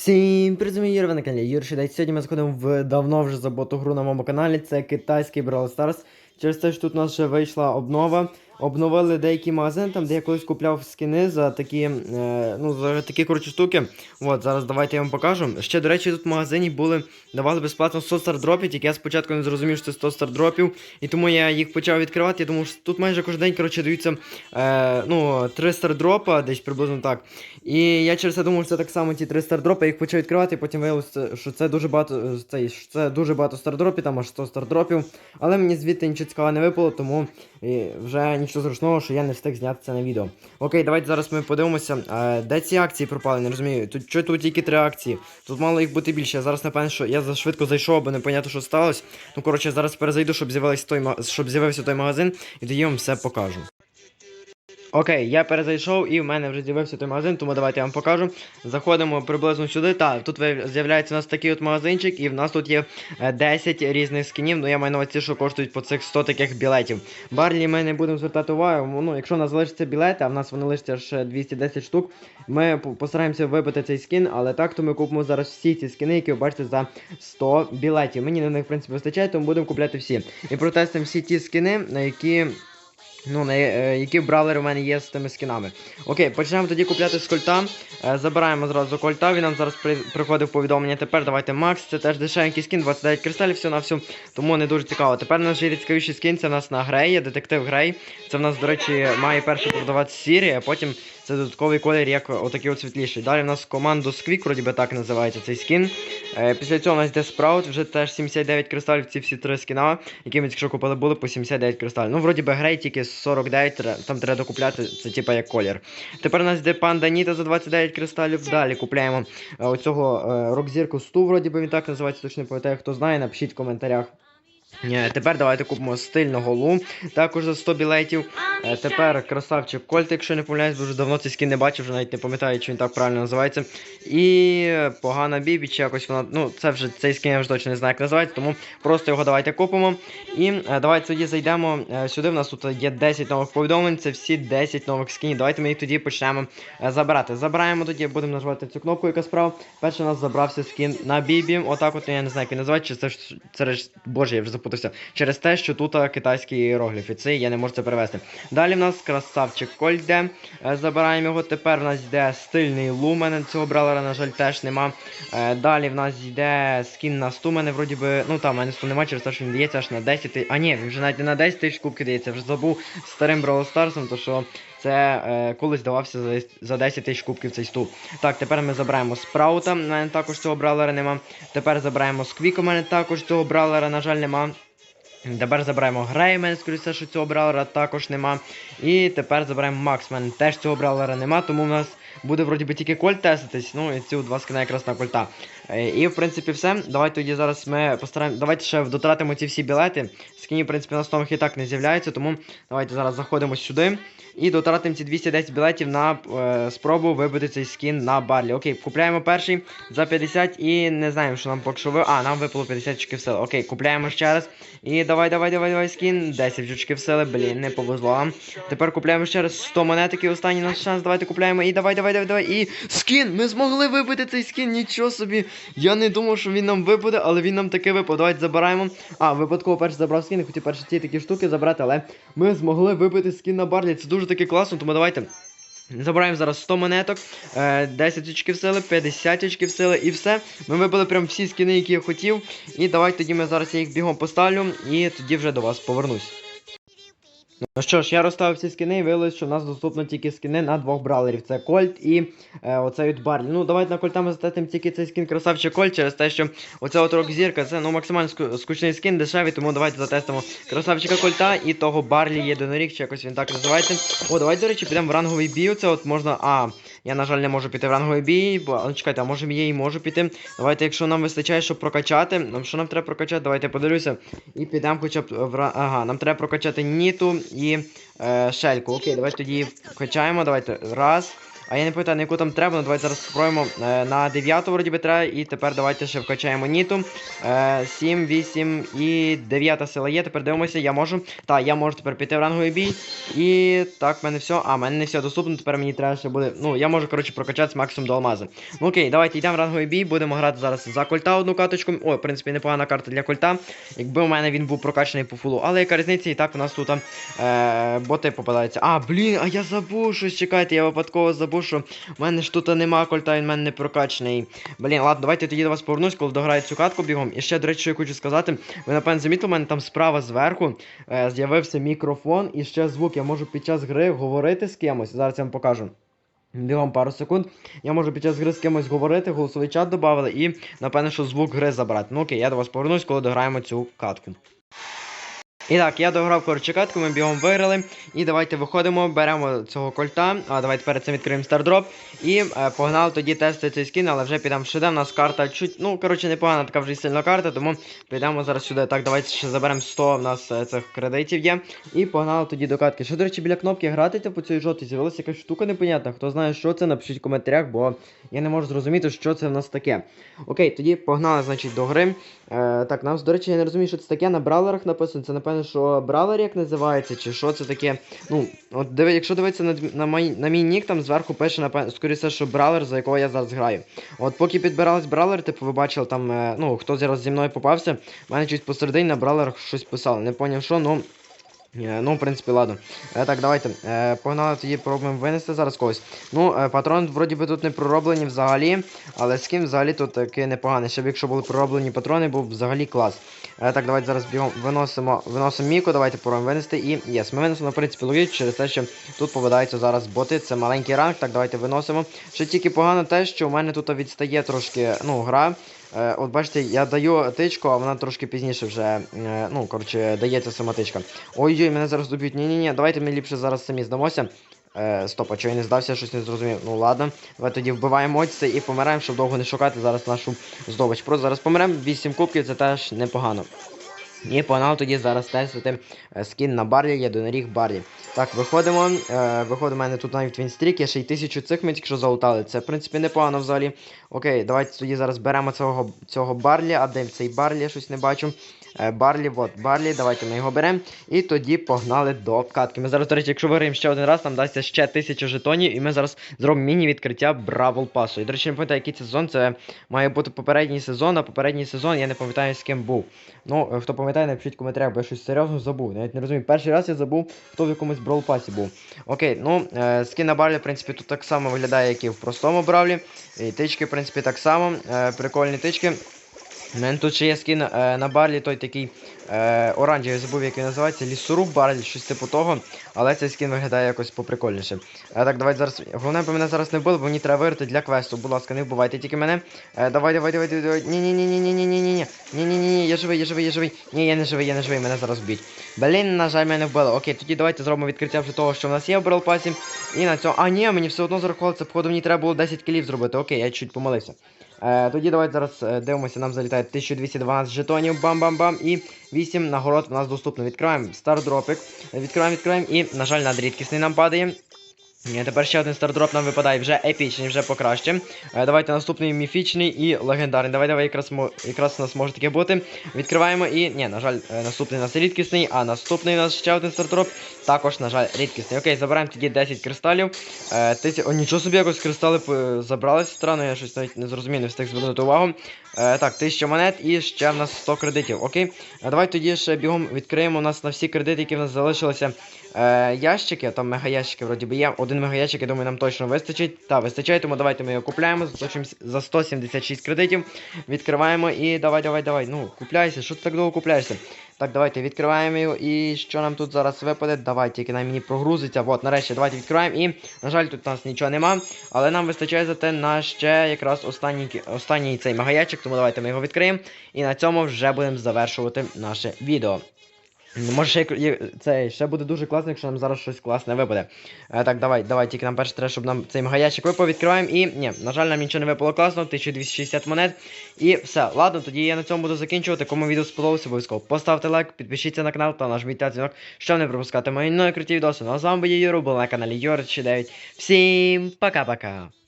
Всім привіт, ви на каналі Юрій Шедей. Сьогодні ми заходимо в давно вже забуту гру на моєму каналі. Це китайський Brawl Stars. Через те, що тут у нас вже вийшла обнова. Обновили деякі магазини, там, де я колись купляв скини за такі, е, ну, за такі коротше штуки. От, зараз давайте я вам покажу. Ще, до речі, тут в магазині були, давали безплатно 100 стардропів, тільки я спочатку не зрозумів, що це 100 стардропів. І тому я їх почав відкривати. Я думав, що тут майже кожен день коротше, даються е, ну, 3 стардропа, десь приблизно так. І я через це думав, що це так само ті 3 стардропи, я їх почав відкривати, і потім виявилося, що це дуже багато це, що це дуже багато стардропів, там аж 100 стардропів. Але мені звідти нічого цікавого не випало, тому і вже нічого зручного, що я не встиг зняти це на відео. Окей, давайте зараз ми подивимося, е, де ці акції пропали, не розумію. Тут що тут тільки три акції. Тут мало їх бути більше. Я зараз напевно, що я зашвидко зайшов, бо не понятно, що сталося. Ну коротше, зараз перезайду, щоб з'явився той щоб з'явився той магазин, і тоді вам все покажу. Окей, я перезайшов і в мене вже з'явився той магазин, тому давайте я вам покажу. Заходимо приблизно сюди. Так, тут з'являється у нас такий от магазинчик, і в нас тут є е, 10 різних скінів. Ну я маю на увазі, що коштують по цих 100 таких білетів. Барлі ми не будемо звертати увагу. Ну, якщо у нас залишиться білети, а в нас вони лишаться ще 210 штук, ми постараємося вибити цей скін, але так то ми купимо зараз всі ці скіни, які ви бачите за 100 білетів. Мені на них, в принципі, вистачає, тому будемо купляти всі. І протестимо всі ті скини, на які. Ну, на, е, які бравлери у мене є з тими скінами. Окей, почнемо тоді купляти з кольта. Е, забираємо зразу кольта, він нам зараз при, приходив повідомлення. Тепер давайте Макс, це теж дешевенький скін, 29 кристалів, все на всю, тому не дуже цікаво. Тепер наш цікавіший скін, це в нас на Грей, детектив Грей. Це в нас, до речі, має перше продавати Сірі, а потім це додатковий колір, як отакий от світліший. Далі в нас команду Squeak, вроді би так називається цей скін. Е, після цього у нас йде Спраут, вже теж 79 кристалів, ці всі три скіна, які ми якщо купили, були по 79 кристалів. Ну, вроді би грей тільки 49, там треба докупляти, це типа як колір. Тепер у нас йде панда Ніта за 29 кристалів. Далі купляємо е, оцього е, рок-зірку Сту, вроді би він так називається, точно пам'ятаю, хто знає, напишіть в коментарях. Тепер давайте купимо стильного лу, також за 100 білетів. Е, Тепер красавчик Кольт, якщо не помиляюсь, дуже давно цей скін не бачив, вже навіть не пам'ятаю, чи він так правильно називається. І погана бібі, чи якось вона. Ну, це вже цей скін я вже точно не знаю, як називається, тому просто його давайте купимо. І е, давайте тоді зайдемо е, сюди. У нас тут є 10 нових повідомлень, це всі 10 нових скінів. Давайте ми їх тоді почнемо забирати. Забираємо тоді, будемо нажимати цю кнопку, яка справа. Перший у нас забрався скін на бібі. Отак от я не знаю, як він називається, чи це ж це ж боже, я вже запутався. Через те, що тут е, китайські іерогліфи. Це я не можу це перевести. Далі в нас красавчик Кольт йде. Е, Забираємо його. Тепер в нас йде стильний лу. Мене цього бралера, на жаль, теж нема. Е, Далі в нас йде скін на 100. У мене вроді би. Ну там, мене 100 нема, через те, що він дається аж на 10 тисяч. А ні, він вже навіть не на 10 тисяч кубки дається. Вже забув старим Старсом, то що це е, колись давався за, за 10 тисяч кубків цей стул. Так, тепер ми забираємо спраута. У мене також цього бралера нема. Тепер забираємо сквік. У мене також цього бралера, на жаль, нема. Тепер забираємо Грей, мене скоріше, що цього браулера також нема. І тепер забираємо Макс, мене теж цього браулера нема, тому в нас буде вроді би тільки кольт теститись. Ну і ці два скина якраз на кольта. Е, І в принципі все. Давайте тоді зараз ми постараємо. Давайте ще дотратимо ці всі білети. Скіні, в принципі, на стомах і так не з'являються, тому давайте зараз заходимо сюди. І дотратимо ці 210 білетів на е, спробу вибити цей скін на барлі. Окей, купляємо перший за 50 і не знаємо, що нам поки що ви. А, нам випало 50 очків сили. Окей, купляємо ще раз. І давай, давай, давай, давай, скін. 10 очків сили, блін, не повезло. Тепер купляємо ще раз 100 монеток і останній наш шанс. Давайте купляємо. І давай, давай, давай, давай. І скін! Ми змогли вибити цей скін, нічого собі. Я не думав, що він нам випаде, але він нам таки випав. Давайте забираємо. А, випадково перший забрав скін, хотів перші ті такі штуки забрати, але ми змогли вибити скін на барлі. Це дуже таки класно, тому давайте. Забираємо зараз 100 монеток, е, 10 очків сили, 50 очків сили і все. Ми вибили прям всі скини, які я хотів. І давайте тоді ми зараз я їх бігом поставлю і тоді вже до вас повернусь. Ну що ж, я розставив всі скини і виявилось, що в нас доступно тільки скини на двох бравлерів. Це Кольт і е, оцей от Барлі. Ну, давайте на Кольта ми затестимо тільки цей скін красавчик Кольт через те, що оця от рок-зірка це ну, максимально ску- скучний скін, дешевий, тому давайте затестимо красавчика Кольта і того Барлі єдиноріг, чи якось він так називається. О, давайте, до речі, підемо в ранговий бій. Це от можна. А, я, на жаль, не можу піти в ранговий бій, бо ну, чекайте, а може я і можу піти. Давайте, якщо нам вистачає, щоб прокачати. Нам що нам треба прокачати? Давайте я подивлюся. І підемо хоча б в Ага, нам треба прокачати Ніту і е, Шельку. Окей, давайте тоді вкачаємо. Давайте. Раз. А я не пам'ятаю, яку там треба, ну давайте зараз спробуємо е, на 9 вроді би треба. І тепер давайте ще вкачаємо ніту. Е, 7, 8 і 9 сила є. Тепер дивимося, я можу. Так, я можу тепер піти в ранговий бій. І так, в мене все. А, в мене не все доступно, тепер мені треба ще буде. Ну, я можу, коротше, прокачатися максимум до алмази. Ну окей, давайте йдемо в ранговий бій, будемо грати зараз за кольта одну каточку. О, в принципі, непогана карта для кольта. Якби у мене він був прокачаний по фулу. Але яка різниця, і так у нас тут е, боти попадаються. А, блін, а я забув щось, чекайте, я випадково забув, що в мене ж тут нема кольта, він в мене не прокачаний. Блін, ладно, давайте тоді до вас повернусь, коли дограю цю катку бігом. І ще, до речі, що я хочу сказати, ви напевно замітили, у мене там справа зверху е, з'явився мікрофон і ще звук. Я можу під час гри говорити з кимось. Зараз я вам покажу. Бігом пару секунд. Я можу під час гри з кимось говорити, голосовий чат додали і, напевно, що звук гри забрати. Ну окей, я до вас повернусь, коли дограємо цю катку. І так, я дограв коротше катку, ми бігом виграли. І давайте виходимо, беремо цього кольта. А давайте перед цим відкриємо стардроп. І е, погнали тоді тестити цей скін, але вже підемо сюди. У нас карта чуть. Ну, коротше, непогана така вже й сильна карта, тому підемо зараз сюди. Так, давайте ще заберемо 100 в нас е, цих кредитів є. І погнали тоді до катки. Що, до речі, біля кнопки грати типу цієї жовтій з'явилася якась штука непонятна. Хто знає, що це, напишіть в коментарях, бо я не можу зрозуміти, що це в нас таке. Окей, тоді погнали, значить, до гри. Е, так, нам, до речі, я не розумію, що це таке. На бравлерах написано. Це, напевно, що бравер як називається, чи що це таке. Ну, от диви, якщо дивитися на, на, мій, на мій нік, там зверху пише, напевно, скоріше, що бравер, за якого я зараз граю. От поки підбирались бравер, типу, ви бачили там, е, ну, хто зараз зі мною попався, в мене щось посередині на бравер щось писало. Не поняв, що, ну. Е, Ну, в принципі, ладно. Е, так, давайте. Е, погнали тоді пробуємо винести зараз когось. Ну, патрон вроді би тут не пророблені взагалі, але скін взагалі тут таки непоганий. Щоб якщо були пророблені патрони, був взагалі клас. Так, давайте зараз виносимо, виносимо міку, давайте пробуємо винести. І єс, ми винесемо, в принципі, логічно через те, що тут попадаються зараз боти. Це маленький ранг, так давайте виносимо. Ще тільки погано те, що у мене тут відстає трошки ну, гра. Е, от бачите, я даю тичку, а вона трошки пізніше вже, е, ну, коротше, дається сама тичка. Ой-ой, мене зараз доб'ють. Ні-ні-ні, давайте ми ліпше зараз самі здамося. Е, стоп, а чого я не здався, щось не зрозумів. Ну ладно. Давай тоді вбиваємо оці і помираємо, щоб довго не шукати зараз нашу здобич. Просто зараз помремо, 8 кубків, це теж непогано. І погнали тоді зараз тестити е, скін на Барлі, єдиноріг Барлі. Так, виходимо. Е, виходить, у мене тут навіть вінстрік, є ще й тисячу цих ми тільки що залутали. Це, в принципі, непогано взагалі. Окей, давайте тоді зараз беремо цього Барлі, а де цей Барлі, я щось не бачу. Е, Барлі, от, Барлі, давайте ми його беремо. І тоді погнали до катки. Ми зараз, до речі, якщо виграємо ще один раз, нам дасться ще тисяча жетонів, і ми зараз зробимо міні-відкриття Бравл Пасу. І, до речі, не пам'ятаю, який це сезон, це має бути попередній сезон, а попередній сезон я не пам'ятаю, з ким був. Ну, е, хто пам'ятає, напишіть в коментарях, бо я щось серйозно забув. Навіть не розумію. Перший раз я забув, хто в якомусь браулпасі був. Окей, ну, е, скін на Барлі, в принципі, тут так само виглядає, як і в простому Бравлі. І тички, в принципі, так само. Е, прикольні тички. У мене тут ще є скін е, на барлі той такий е, оранжевий, я забув, як він називається, лісоруб барлі, щось типу того. Але цей скін виглядає якось поприкольніше. Е, так, давайте зараз. Головне, бо мене зараз не вбили, бо мені треба виграти для квесту. Будь ласка, не вбивайте тільки мене. Е, давай, давай, давай, давай. Ні-ні-ні-ні-ні-ні-ні-ні. Ні-ні-ні, я живий, я живий, я живий. Ні, я не живий, я не живий, мене зараз вб'ють. Блін, на жаль, мене вбили. Окей, тоді давайте зробимо відкриття вже того, що в нас є в брелпасі. І на цьому. А, ні, мені все одно зарахувалося, походу мені треба було 10 кілів зробити. Окей, я чуть помилився. Е, тоді давайте зараз е, дивимося, нам залітає 1212 жетонів, бам-бам-бам, і 8 нагород у нас доступно. Відкриваємо стардропик, відкриваємо, відкриваємо, і, на жаль, надрідкісний нам падає. Ні, тепер ще один стардроп нам випадає вже епічний, вже покраще. Е, давайте наступний міфічний і легендарний. Давай, давай, якраз, якраз у нас може таке бути. Відкриваємо і. Ні, на жаль, е, наступний у нас рідкісний, а наступний у нас ще один стардроп. Також, на жаль, рідкісний. Окей, забираємо тоді 10 кристалів. Е, тисяч... О, нічого собі якось кристали забрались странно, я щось навіть не зрозумів, не встиг звернути увагу. Так, 1000 монет і ще в нас 100 кредитів. Окей. Давай тоді ще бігом відкриємо у нас на всі кредити, які в нас залишилися. Ящики, там мегаящики вроді би є. Один мегаящик, я думаю, нам точно вистачить. Та, вистачає, тому давайте ми його купляємо за 176 кредитів. Відкриваємо і давай, давай, давай. Ну, купляйся, що ти так довго купляєшся? Так, давайте відкриваємо його. І що нам тут зараз випаде? Давай, тільки нам мені прогрузиться. От, нарешті, давайте відкриваємо. І, на жаль, тут у нас нічого нема. Але нам вистачає зате на ще якраз останній, останній цей мегаячик, тому давайте ми його відкриємо. І на цьому вже будемо завершувати наше відео. Ну, Може, ще, як- це, ще буде дуже класно, якщо нам зараз щось класне випаде. Е, так, давай, давай, тільки нам перше треба, щоб нам цей магазинчик випав, відкриваємо. І ні, на жаль, нам нічого не випало класного, 1260 монет. І все, ладно, тоді я на цьому буду закінчувати. Кому відео сподобалося, обов'язково поставте лайк, підпишіться на канал та нажміть на дзвінок, щоб не пропускати мої нові круті відоси. Ну а з вами був Юра, був на каналі Юра 9. Всім пока-пока.